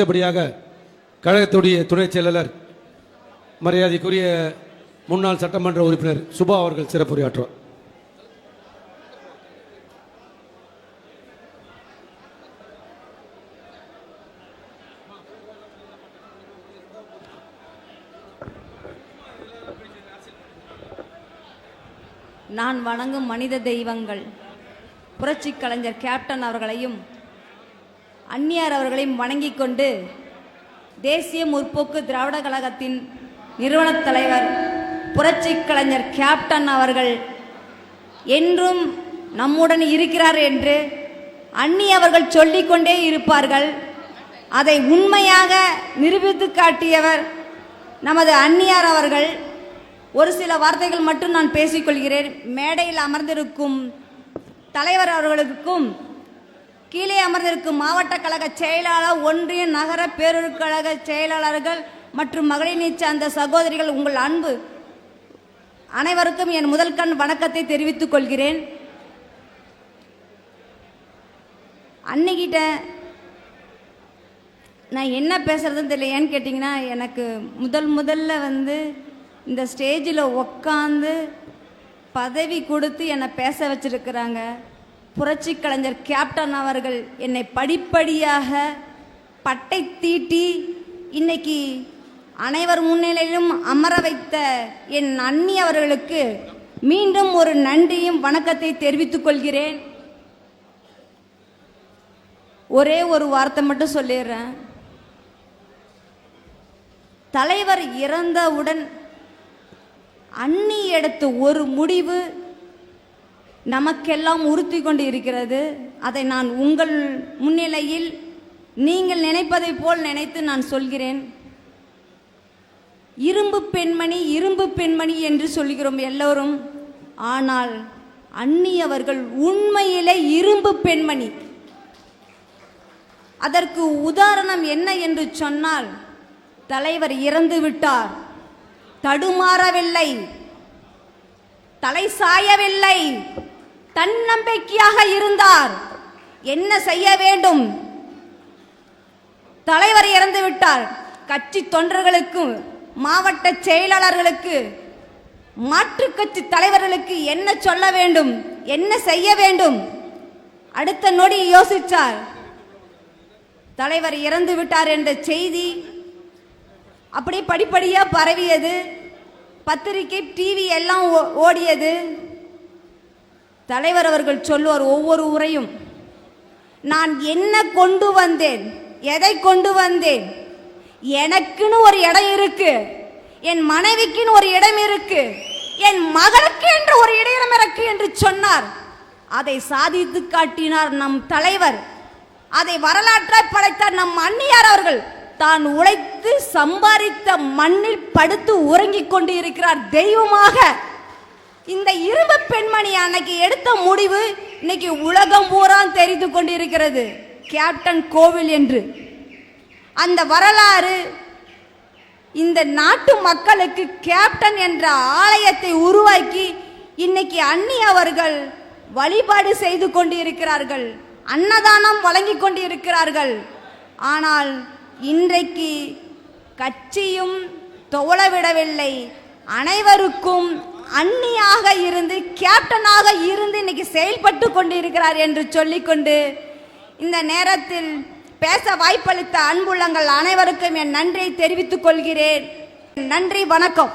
அடுத்தபடியாக கழகத்துடைய துணைச் செயலாளர் மரியாதைக்குரிய முன்னாள் சட்டமன்ற உறுப்பினர் சுபா அவர்கள் சிறப்புரையாற்றுவார். நான் வணங்கும் மனித தெய்வங்கள் புரட்சி கலைஞர் கேப்டன் அவர்களையும் அந்நியார் அவர்களையும் வணங்கிக் கொண்டு தேசிய முற்போக்கு திராவிட கழகத்தின் நிறுவனத் தலைவர் புரட்சி கலைஞர் கேப்டன் அவர்கள் என்றும் நம்முடன் இருக்கிறார் என்று அன்னி அவர்கள் சொல்லிக்கொண்டே இருப்பார்கள். அதை உண்மையாக நிரூபித்து காட்டியவர் நமது அந்நியார் அவர்கள். ஒரு சில வார்த்தைகள் மட்டும் நான் பேசிக்கொள்கிறேன் மேடையில் அமர்ந்திருக்கும் தலைவர் அவர்களுக்கும் கீழே அமர்ந்திருக்கும் மாவட்ட கழக செயலாளர் ஒன்றிய நகர பேரூர் கழக செயலாளர்கள் மற்றும் மகளிர் சார்ந்த சகோதரிகள் உங்கள் அன்பு அனைவருக்கும் என் முதல் கண் வணக்கத்தை தெரிவித்துக் கொள்கிறேன். அன்னிக்கிட்ட நான் என்ன பேசுறதுன்னு தெரியல ஏன்னு கேட்டிங்கன்னா எனக்கு முதல் முதல்ல வந்து இந்த ஸ்டேஜில் உக்காந்து பதவி கொடுத்து என்னை பேச வச்சிருக்கிறாங்க. புரட்சி கலைஞர் கேப்டன் அவர்கள் என்னை படிப்படியாக பட்டை தீட்டி இன்னைக்கு அனைவர் முன்னிலையிலும் அமர வைத்த என் அண்ணி அவர்களுக்கு மீண்டும் ஒரு நன்றியும் வணக்கத்தை தெரிவித்துக் கொள்கிறேன். ஒரே ஒரு வார்த்தை மட்டும் சொல்லிடுறேன். தலைவர் இறந்தவுடன் அன்னி எடுத்த ஒரு முடிவு நமக்கெல்லாம் உறுத்தி கொண்டு இருக்கிறது. அதை நான் உங்கள் முன்னிலையில் நீங்கள் நினைப்பதைப் போல் நினைத்து நான் சொல்கிறேன். இரும்பு பெண்மணி இரும்பு பெண்மணி என்று சொல்கிறோம் எல்லோரும். ஆனால் அந்நியவர்கள் உண்மையிலே இரும்பு பெண்மணி. அதற்கு உதாரணம் என்ன என்று சொன்னால் தலைவர் இறந்து விட்டார். தடுமாறவில்லை. தலை சாயவில்லை. தன்னம்பிக்கையாக இருந்தார். என்ன செய்ய வேண்டும்? தலைவர் இறந்து விட்டார். கட்சி தொண்டர்களுக்கும் மாவட்ட செயலாளர்களுக்கு மாற்றுக் கட்சி தலைவர்களுக்கு என்ன சொல்ல வேண்டும்? என்ன செய்ய வேண்டும்? அடுத்த நொடி யோசித்தார் தலைவர் இறந்து விட்டார் என்ற செய்தி அப்படி படிப்படியாக பரவியது. பத்திரிகை டிவி எல்லாம் ஓ- ஓடியது. தலைவர் அவர்கள் சொல்லுவார் ஒவ்வொரு உரையும் நான் என்ன கொண்டு வந்தேன்? எதை கொண்டு வந்தேன்? எனக்குன்னு ஒரு இடம் இருக்கு என் மனைவிக்குன்னு ஒரு இடம் இருக்கு என் மகளுக்கு என்று ஒரு இடம் இருக்கு என்று சொன்னார். அதை சாதித்து காட்டினார் நம் தலைவர். அதை வரலாற்றாய் படைத்தார் நம் அன்னியார் அவர்கள். தான் உழைத்து சம்பாதித்த மண்ணில் படுத்து உறங்கிக் கொண்டு இருக்கிறார் தெய்வமாக. இந்த இரும்பு பெண்மணி அன்னைக்கு எடுத்த முடிவு இன்னைக்கு உலகம் பூரா தெரிந்து கொண்டிருக்கிறது. கேப்டன் கோவில் என்று. அந்த வரலாறு இந்த நாட்டு மக்களுக்கு கேப்டன் என்ற ஆலயத்தை உருவாக்கி இன்னைக்கு அன்னி அவர்கள் வழிபாடு செய்து கொண்டிருக்கிறார்கள். அன்னதானம் வழங்கி கொண்டிருக்கிறார்கள். ஆனால் இன்றைக்கு கட்சியும் தோளவிடவில்லை. அனைவருக்கும் அன்னியாக இருந்து கேப்டனாக இருந்து இன்னைக்கு செயல்பட்டு கொண்டிருக்கிறார் என்று சொல்லிக்கொண்டு இந்த நேரத்தில் பேச வாய்ப்பளித்த அன்புள்ளங்கள் அனைவருக்கும் என் நன்றியை தெரிவித்துக் கொள்கிறேன். நன்றி வணக்கம்.